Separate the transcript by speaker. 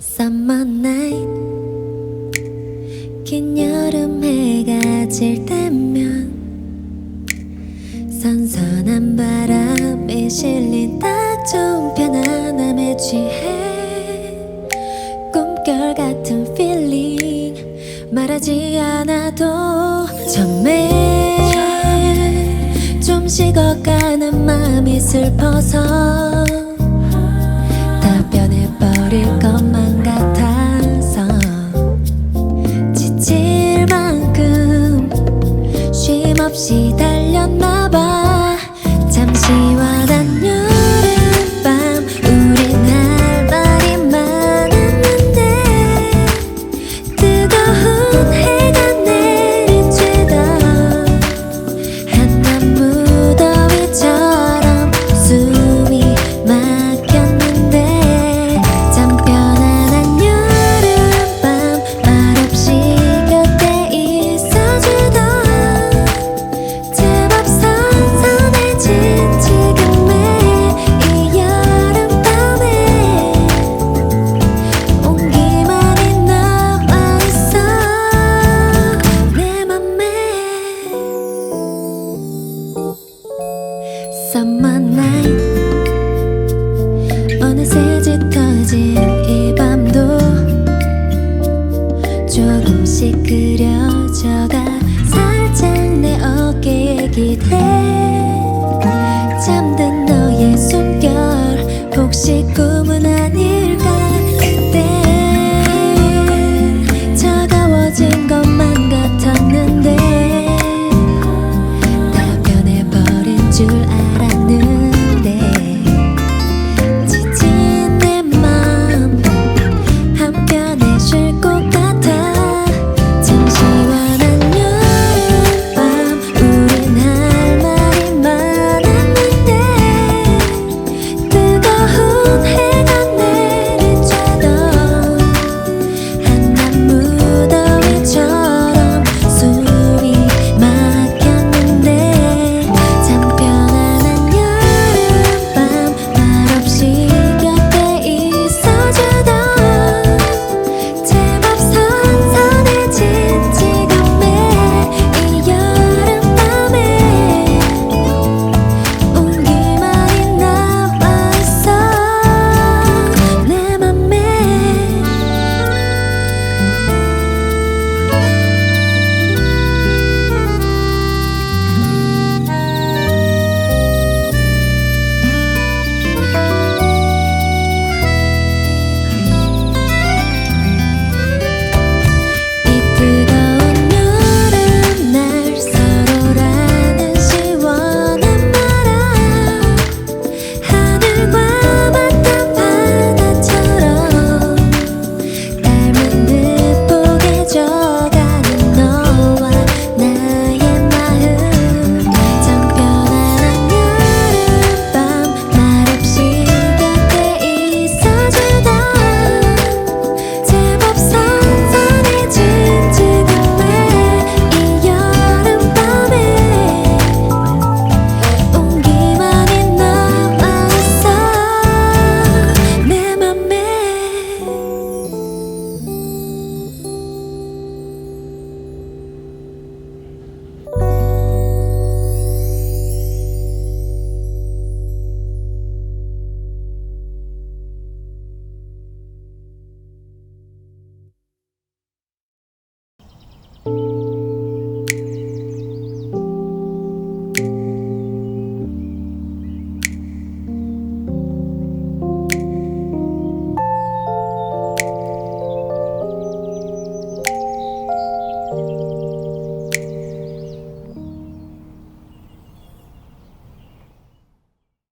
Speaker 1: Summer night. 긴 여름 해가 질 때면 선선한 바람에 실린 딱 좋은 편안함에 취해 꿈결 같은 feeling 말하지 않아도 처음에 좀 식어가는 마음이 슬퍼서 다 변해버릴 것만 없이 달렸나봐. 잠시와 summer night